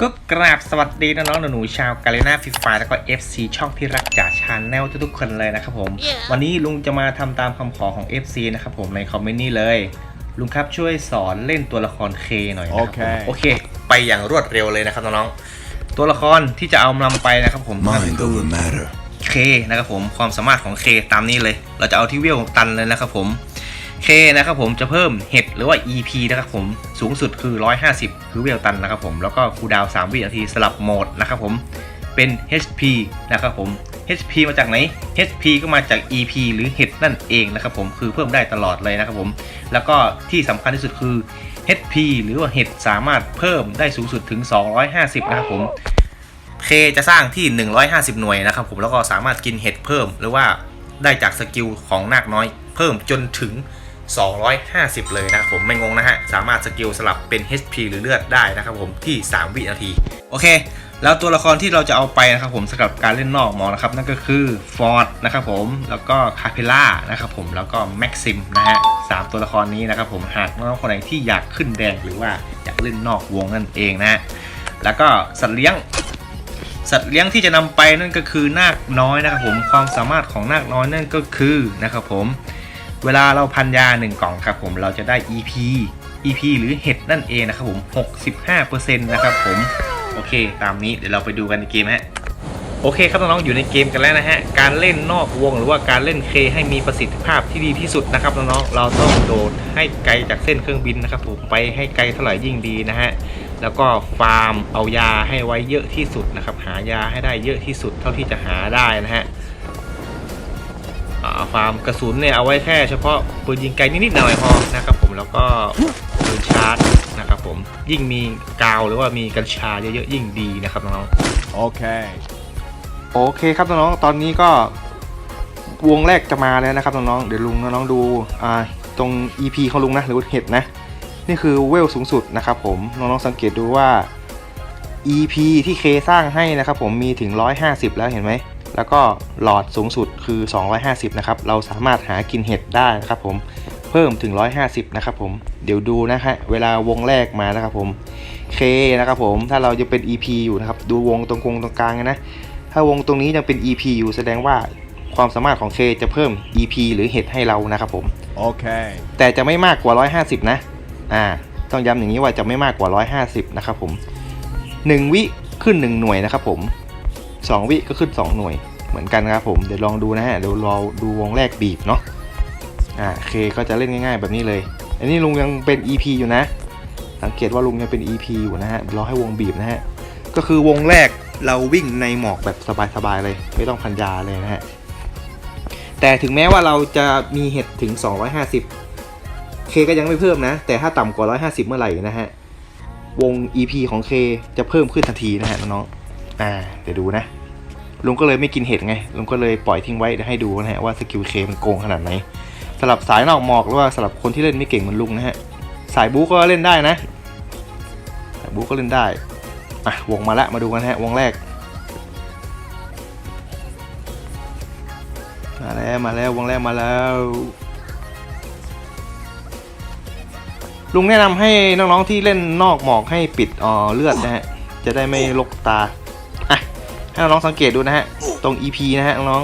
ก็กราบสวัสดีน้องๆหนูๆชาวกาเลนาฟิฟาแล้วก็ FC ช่องที่รักจ่าชาแนลทุกๆคนเลยนะครับผมวันนี้ลุงจะมาทำตามคำขอของ FC นะครับผมในคอมเมนต์นี้เลย ลุงครับช่วยสอนเล่นตัวละครเคหน่อยนะครับผมโอเคโอเค ไปอย่างรวดเร็วเลยนะครับน้องๆตัวละครที่จะเอานำไปนะครับผมนั่น Mind คือ over matter. เคนะครับผมความสามารถของเคตามนี้เลย เราจะเอาที่เวลตันเลยนะครับผม เคนะครับผมจะเพิ่มเห็ดหรือว่า EP นะครับผมสูงสุดคือ 150 คือเวลตันนะครับผมแล้วก็คูดาว 3 วินาทีสลับโหมดนะครับผมเป็น HP นะครับผม HP มาจากไหน HP ก็มาจาก EP หรือเห็ดนั่นเองนะครับผมคือเพิ่มได้ตลอดเลยนะครับผม แล้วก็ที่สำคัญที่สุดคือ HP หรือว่าเห็ดสามารถเพิ่มได้สูงสุดถึง 250 นะครับผมเคจะสร้างที่ 150 หน่วยนะครับผมแล้วก็สามารถกินเห็ดเพิ่ม หรือว่าได้จากสกิลของนาคน้อยเพิ่มจนถึง 250 เลยนะครับผมไม่งงนะฮะ สามารถสกิลสลับเป็น HP หรือเลือดได้นะครับผมที่ 3 วินาที โอเค แล้วตัวละครที่เราจะเอาไปนะครับผมสำหรับการเล่นนอกหมอนะครับ นั่นก็คือฟอร์ดนะครับผมแล้วก็คาเพล่านะครับผมแล้วก็แม็กซิมนะฮะสามตัวละครนี้นะครับผมหากน้องคนไหนที่อยากขึ้นแดงหรือว่าอยากเล่นนอกวงนั่นเองนะฮะแล้วก็สัตว์เลี้ยงสัตว์เลี้ยงที่จะนำไปนั่นก็คือนาคน้อยนะครับผมความสามารถของนาคน้อยนั่นก็คือนะครับผม เวลาเราพันยา 1 กล่องครับผมเราจะได้ EP EP หรือเห็ดนั่นเองนะครับผม 65%นะครับผม โอเค ตามนี้เดี๋ยวเราไปดูกันในเกมฮะโอเคครับน้องๆอยู่ในเกมกันแล้วนะฮะ การเล่นนอกวงหรือว่าการเล่นเคให้มีประสิทธิภาพที่ดีที่สุดนะครับน้องๆเราต้องโดดให้ไกลจากเส้นเครื่องบินนะครับผมไปให้ไกลเท่าไหร่ยิ่งดีนะฮะแล้วก็ฟาร์มเอายาให้ไว้เยอะที่สุดนะครับหายาให้ได้เยอะที่สุดเท่าที่จะหาได้นะฮะ ฟาร์มกระสุนเนี่ยเอาไว้แค่เฉพาะปืนยิงไกลนิดๆหน่อยๆพอนะครับผมแล้วก็ปืนชาร์จนะครับผมยิ่งมีกาวหรือว่ามีกัญชาเยอะๆยิ่งดีนะครับน้องๆ Okay. โอเคครับน้องๆตอนนี้ก็วงแรกจะมาแล้วนะครับน้องๆเดี๋ยวลุงน้องๆดูอ่าตรง EP ของลุงนะหรือว่าเห็ดนะ นี่คือเวลสูงสุดนะครับผมน้องๆสังเกตดูว่า EP ที่เคสร้างให้นะครับผมมีถึง 150 แล้วเห็นไหม แล้วก็หลอดสูงสุดคือ 250 นะครับ เราสามารถหากินเห็ดได้นะครับผมเพิ่มถึง 150 นะครับผม เดี๋ยวดูนะฮะ เวลาวงแรกมานะครับผมเคนะครับผม ถ้าเราจะเป็น EP อยู่นะครับ ดูวงตรงกลางตรงกลางนะ ถ้าวงตรงนี้ยังเป็น EP อยู่แสดงว่าความสามารถของ K จะเพิ่ม EP หรือเห็ดให้เรานะครับผม Okay. แต่จะไม่มากกว่า 150 นะ อ่า ต้องย้ำอย่างนี้ว่าจะไม่มากกว่า 150 นะครับผม 1 วิขึ้น 1 หน่วยนะครับผม 2 วิก็ขึ้น 2 หน่วยเหมือนกันครับผมเดี๋ยวลองดูนะฮะเดี๋ยวเราดูวงแรกบีบเนาะอ่า K ก็จะเล่นง่ายๆแบบนี้เลย อันนี้ลุงยังเป็น EP อยู่นะ สังเกตว่าลุงยังเป็น EP อยู่นะฮะเรอให้วงบีบนะฮะก็คือวงแรกเราวิ่งในหมอกแบบสบายๆเลย ไม่ต้องพันยาเลยนะฮะแต่ถึงแม้ว่าเราจะมีเห็ดถึง 250 K ก็ยังไม่เพิ่มนะ แต่ถ้าต่ำกว่า 150 เมื่อไหร่นะฮะ วง EP ของ K จะเพิ่มขึ้นทันทีนะฮะน้องๆ อ่าเดี๋ยวดูนะลุงก็เลยไม่กินเห็ดไงลุงก็เลยปล่อยทิ้งไว้เดี๋ยวให้ดูนะฮะว่าสกิล K มันโกงขนาดไหนสำหรับสายนอกหมอกหรือว่าสำหรับคนที่เล่นไม่เก่งเหมือนลุงนะฮะสายบู๊ก็เล่นได้นะสายบู๊ก็เล่นได้อะวงมาละมาดูกันฮะวงแรกมาแล้วมาแล้ววงแรกมาแล้ว ลุงแนะนำให้น้องๆที่เล่นนอกหมอกให้ปิดอ่อเลือดนะฮะจะได้ไม่ลกตา ให้น้องสังเกตดูนะฮะ ตรง EP นะฮะน้อง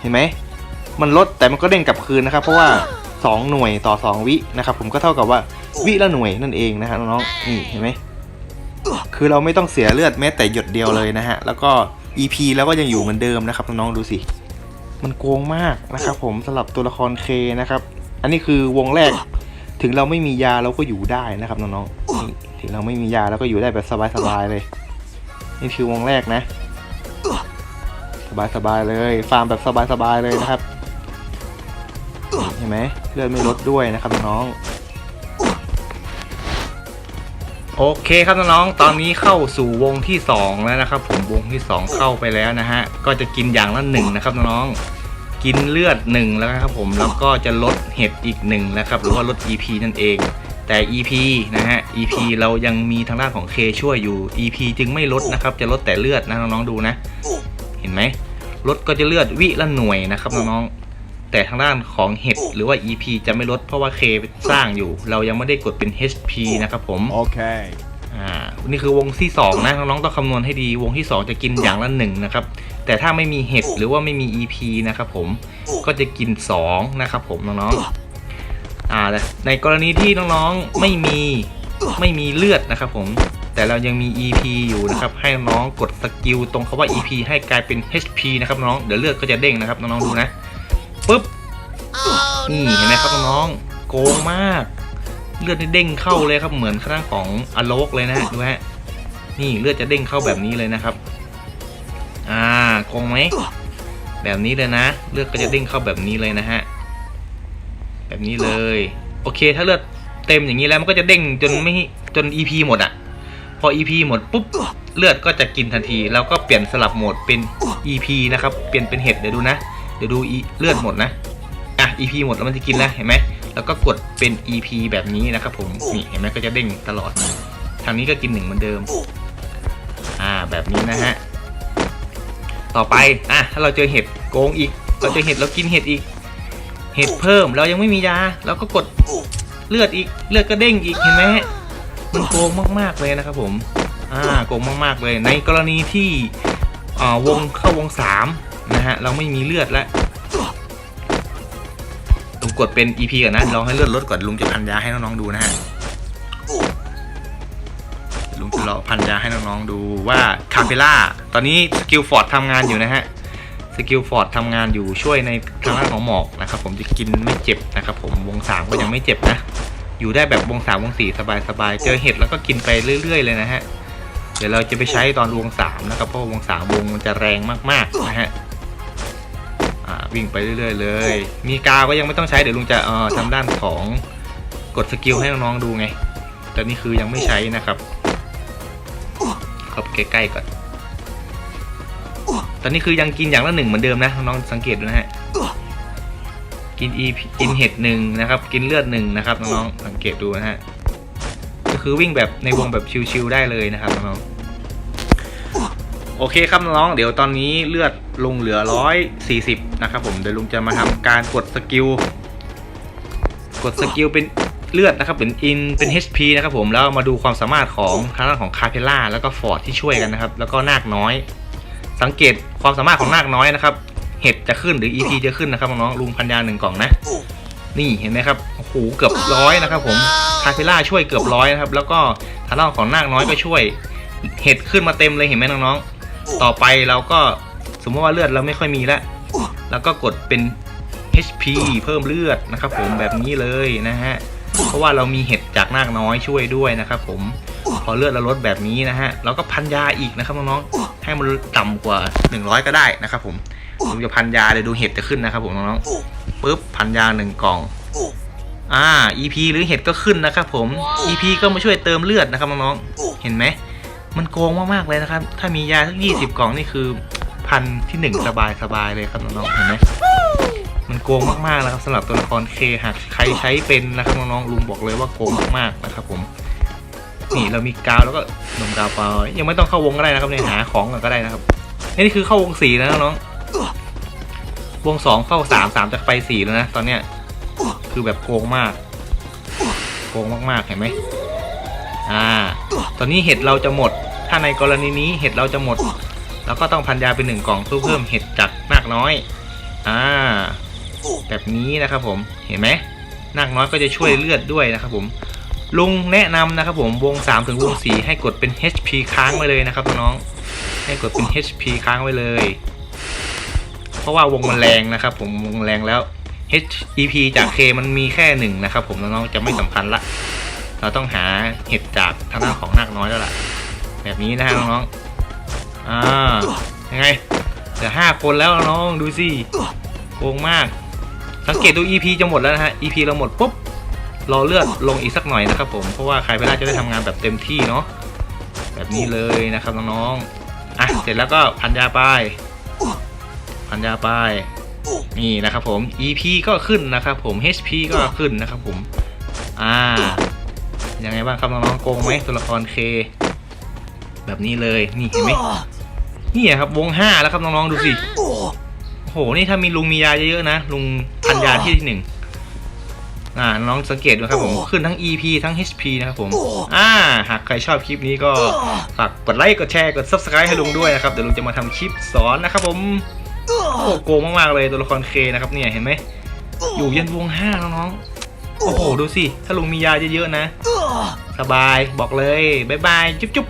เห็นไหม มันลดแต่มันก็เด้งกลับคืนนะครับ เพราะว่า 2 หน่วยต่อ 2 วินะครับ ผมก็เท่ากับว่าวิละหน่วยนั่นเองนะฮะน้องๆนี่เห็นไหม คือเราไม่ต้องเสียเลือดแม้แต่หยดเดียวเลยนะฮะ แล้วก็ EP แล้วก็ยังอยู่เหมือนเดิมนะครับน้องๆดูสิ มันโกงมากนะครับผมสำหรับตัวละครเคนะครับ อันนี้คือวงแรก ถึงเราไม่มียาเราก็อยู่ได้นะครับน้องๆ ถึงเราไม่มียาเราก็อยู่ได้แบบสบายๆเลย นี่คือวงแรกนะ สบายๆเลย ฟาร์มแบบสบายๆเลยนะครับ เห็นไหมเลือดไม่ลดด้วยนะครับน้องโอเคครับน้องๆ ตอนนี้เข้าสู่วงที่ 2 แล้วนะครับ ผมวงที่ 2 เข้าไปแล้วนะฮะ ก็จะกินอย่างละหนึ่งนะครับน้องๆ กินเลือดหนึ่งแล้วครับผม แล้วก็จะลดเห็ดอีกหนึ่งนะครับ หรือว่าลด EP นั่นเอง แต่ EP นะฮะ EP เรายังมีทางด้านของ K ช่วยอยู่ EP จึงไม่ลดนะครับ จะลดแต่เลือดนะน้องๆดูนะ เห็นไหมลดก็จะเลือดวิละหน่วยนะครับน้องๆแต่ทางด้านของเห็ดหรือว่า EP จะไม่ลดเพราะว่า K สร้างอยู่ เรายังไม่ได้กดเป็น HP นะครับผม Okay. อ่านี่คือวงที่สองนะน้องๆต้องคำนวณให้ดีวงที่สองจะกินอย่างละหนึ่งนะครับ แต่ถ้าไม่มีเห็ดหรือว่าไม่มี EP นะครับผมก็จะกินสองนะครับผมน้องๆ อ่าในกรณีที่น้องๆไม่มีไม่มีเลือดนะครับผมแต่เรายังมี EP อยู่นะครับ ให้น้องกดสกิลตรงคาว่า EP ให้กลายเป็น HP นะครับน้องเดี๋ยวเลือดก็จะเด้งนะครับน้องๆดูนะปุ๊บนี่เห็นไหมครับน้องๆโกงมาก เลือดนี่เด้งเข้าเลยครับเหมือนข้างของอโลกเลยนะดูฮะนี่เลือดจะเด้งเข้าแบบนี้เลยนะครับ อ่าโกงไหมแบบนี้เลยนะ เลือดก็จะเด้งเข้าแบบนี้เลยนะฮะ แบบนี้เลย โอเค ถ้าเลือดเต็มอย่างนี้แล้วมันก็จะเด้งจนไม่จน EP หมดอะพอ EP หมดปุ๊บเลือดก็จะกินทันที แล้วก็เปลี่ยนสลับโหมดเป็น EP นะครับ เปลี่ยนเป็นเห็ดเดี๋ยวดูนะ เดี๋ยวดู E- เลือดหมดนะ อะ EP หมดแล้วมันจะกินแล้วเห็นไหม แล้วก็กดเป็น EP แบบนี้นะครับผม นี่เห็นไหมก็จะเด้งตลอด ทางนี้ก็กินหนึ่งเหมือนเดิม อ่า แบบนี้นะฮะ ต่อไป อะ ถ้าเราเจอเห็ดโกงอีก เราเจอเห็ดเรากินเห็ดอีก เห็ดเพิ่มเรายังไม่มียาเราก็กดเลือดอีกเลือดก็เด้งอีกเห็นไหมฮะมันโกงมากๆเลยนะครับผมอ่าโกงมากๆเลย ในกรณีที่อ่าวงเข้าวงสามนะฮะเราไม่มีเลือดแล้วลุงกดเป็น EP ก่อนนะลองให้เลือดลดก่อนลุงจะพันยาให้น้องๆดูนะฮะลุงจะรอพันยาให้น้องๆดูว่าคาเ e ล่าตอนนี้สกิลฟอร์ดทำงานอยู่นะฮะ สกิลฟอร์ดทำงานอยู่ช่วยในทางด้านของหมอกนะครับผมจะกินไม่เจ็บนะครับผมวงสามก็ยังไม่เจ็บนะ อยู่ได้แบบวงสามวงสี่สบายๆ เจอเห็ดแล้วก็กินไปเรื่อย ๆ เลยนะฮะ เดี๋ยวเราจะไปใช้ตอนวงสามนะครับเพราะว่าวงสามวงมันจะแรงมากๆนะฮะวิ่งไปเรื่อยๆเลย มีกาวก็ยังไม่ต้องใช้เดี๋ยวลุงจะเอ่อทำด้านของกดสกิลให้น้องๆดูไง แต่นี่คือยังไม่ใช้นะครับเข้าใกล้ๆก่อน ตอนนี้คือยังกินอย่างละหนึ่งเหมือนเดิมนะน้องๆสังเกตดูนะฮะกินอีกินเห็ดหนึ่งนะครับ กินเลือดหนึ่งนะครับน้องๆสังเกตดูนะฮะก็คือวิ่งแบบในวงแบบชิวๆได้เลยนะครับน้องโอเคครับน้อง เดี๋ยวตอนนี้เลือดลงเหลือร้อยสี่สิบนะครับผมเดี๋ยวลุงจะมาทำการกดสกิลกดสกิลเป็นเลือดนะครับเป็นอินเป็น HP นะครับผมแล้วมาดูความสามารถของทางด้านของคาเพล่าแล้วก็ฟอร์ดที่ช่วยกันนะครับ แล้วก็นาคน้อย สังเกตความสามารถของนาคน้อยนะครับ เห็ดจะขึ้นหรือ EP จะขึ้นนะครับน้องๆลุงพันยาหนึ่งกล่องนะ นี่เห็นไหมครับโอ้โหเกือบร้อยนะครับ ผมคาเพล่าช่วยเกือบร้อยนะครับ แล้วก็ทางด้านของนาคน้อยก็ช่วย เห็ดขึ้นมาเต็มเลยเห็นไหมน้องๆต่อไปเราก็สมมติว่าเลือดเราไม่ค่อยมีแล้วแล้วก็กดเป็น HP เพิ่มเลือดนะครับ ผมแบบนี้เลยนะฮะเพราะว่าเรามีเห็ดจากนาคน้อยช่วยด้วยนะครับ ผมพอเลือดเราลดแบบนี้นะฮะเราก็พันยาอีกนะครับน้องๆ ให้มันต่ำกว่า 100 ก็ได้นะครับผมผมจะพันยาเดี๋ยวดูเห็ดจะขึ้นนะครับผมน้องๆปุ๊บพันยาหนึ่งกล่องอ่า EP หรือเห็ดก็ขึ้นนะครับผม EP ก็มาช่วยเติมเลือดนะครับน้องๆเห็นไหมมันโกงมากๆเลยนะครับ ถ้ามียาสักยี่สิบกล่องนี่คือพันที่หนึ่งสบายสบายๆเลยครับน้องๆเห็นไหมมันโกงมากๆนะครับสำหรับตัวละครเคหากใครใช้เป็นนะครับน้องๆลุงบอกเลยว่าโกงมากๆนะครับผม นี่เรามีกาวแล้วก็นมกาวเปยังไม่ต้องเข้าวงก็ได้นะครับเนี่ยหาของก็ได้นะครับนี่คือเข้าวงสี่แล้วน้องวงสองเข้าสามสามจะไปสี่แล้วนะตอนเนี้ยคือแบบโกงมากโกงมากๆเห็นไหมอ่า ตอนนี้เห็ดเราจะหมด ถ้าในกรณีนี้เห็ดเราจะหมดเราก็ต้องพันยาเป็นหนึ่งกล่องเพื่อเพิ่มเห็ดจากมากน้อย อ่า แบบนี้นะครับผมเห็นไหมนาคน้อยก็จะช่วยเลือดด้วยนะครับผม ลุงแนะนำนะครับผมวง 3 ถึงวง 4 ให้กดเป็น HP ค้างไว้เลยนะครับน้องๆให้กดเป็น HP ค้างไว้เลย เพราะว่าวงมันแรงนะครับ ผมวงแรงแล้ว HEP จาก K มันมีแค่หนึ่งนะครับ ผมน้องๆจะไม่สำคัญละ เราต้องหาเห็ดจากทางด้านของนาคน้อยแล้วล่ะ แบบนี้นะฮะน้องๆอ่ายังไงเหลือห้าคนแล้วน้องดูสิโกงมาก สังเกตดู EP จะหมดแล้วนะฮะ EP เราหมดปุ๊บ รอเลือดลงอีกสักหน่อยนะครับผมเพราะว่าใครเวลาจะได้ทำงานแบบเต็มที่เนาะแบบนี้เลยนะครับน้องๆอะเสร็จแล้วก็พันยาไปพันยาไปนี่นะครับผม EP ก็ขึ้นนะครับผม HP ก็ขึ้นนะครับผม อ่า ยังไงบ้างครับน้องๆโกงไหมตัวละครเค แบบนี้เลย นี่เห็นไหมนี่ครับวงห้าแล้วครับน้องๆดูสิโอ้โห นี่ถ้ามีลุงมียาเยอะๆนะ ลุงพันยาที่หนึ่ง อ่าน้องสังเกตดูครับผม ขึ้นทั้ง EP ทั้ง HP นะครับผม อ่า หากใครชอบคลิปนี้ก็ ฝากกดไลค์ กดแชร์ กด Subscribe ให้ลุงด้วยนะครับ เดี๋ยวลุงจะมาทำคลิปสอนนะครับผมโอ้โกงมากๆเลยตัวละครเคนะครับเนี่ยเห็นไหม อยู่ยันวงห้าแล้วน้องโอ้โห ดูสิ ถ้าลุงมียาเยอะๆนะ สบายบอกเลย บ๊ายบาย จุ๊บจุ๊บ